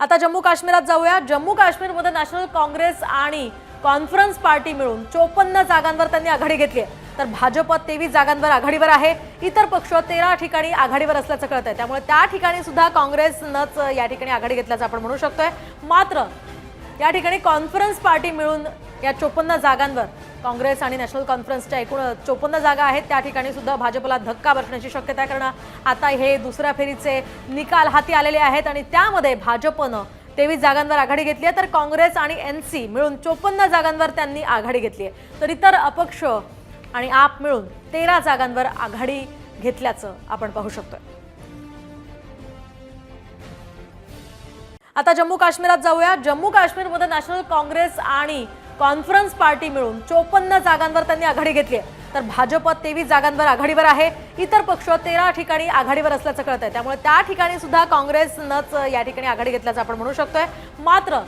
आता जम्मू काश्मीरात जाऊया. जम्मू काश्मीरमध्ये नॅशनल काँग्रेस आणि कॉन्फरन्स पार्टी मिळून चोपन्न जागांवर त्यांनी आघाडी घेतली आहे. तर भाजप तेवीस जागांवर आघाडीवर आहे. इतर पक्ष तेरा ठिकाणी आघाडीवर असल्याचं कळत आहे त्यामुळे त्या ठिकाणी सुद्धा काँग्रेसनंच या ठिकाणी आघाडी घेतल्याचं आपण म्हणू शकतोय. मात्र या ठिकाणी कॉन्फरन्स पार्टी मिळून या चोपन्न जागांवर काँग्रेस आणि नॅशनल कॉन्फरन्सच्या एकूण चोपन्न जागा आहेत. त्या ठिकाणी सुद्धा भाजपला धक्का बसण्याची शक्यता आहे कारण आता हे दुसऱ्या फेरीचे निकाल हाती आलेले आहेत आणि त्यामध्ये भाजपनं तेवीस जागांवर आघाडी घेतली आहे. तर काँग्रेस आणि एन सी मिळून चोपन्न जागांवर त्यांनी आघाडी घेतली आहे. तर इतर अपक्ष आणि आप मिळून तेरा जागांवर आघाडी घेतल्याचं आपण पाहू शकतोय. आता जम्मू काश्मीरात जाऊया. जम्मू काश्मीरमध्ये नॅशनल काँग्रेस आणि कॉन्फरन्स पार्टी मिळून चोपन्न जागांवर त्यांनी आघाडी घेतली आहे. तर भाजप तेवीस जागांवर आघाडीवर आहे. इतर पक्ष तेरा ठिकाणी आघाडीवर असल्याचं कळत आहे त्यामुळे त्या ठिकाणी सुद्धा काँग्रेसनंच या ठिकाणी आघाडी घेतल्याचं आपण म्हणू शकतोय. मात्र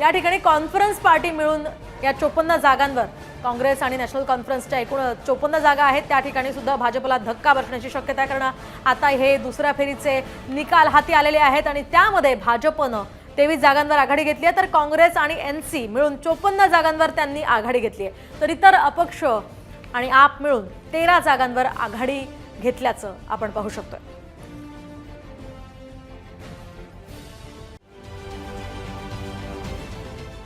या ठिकाणी कॉन्फरन्स पार्टी मिळून या चोपन्न जागांवर काँग्रेस आणि नॅशनल कॉन्फरन्सच्या एकूण चोपन्न जागा आहेत. त्या ठिकाणी सुद्धा भाजपला धक्का बसण्याची शक्यता आहे. कारण आता हे दुसऱ्या फेरीचे निकाल हाती आलेले आहेत आणि त्यामध्ये भाजपनं तेवीस जागांवर आघाडी घेतली आहे. तर काँग्रेस आणि एन सी मिळून चोपन्न जागांवर त्यांनी आघाडी घेतली आहे. तर इतर अपक्ष आणि आप मिळून तेरा जागांवर आघाडी घेतल्याचं आपण पाहू शकतोय.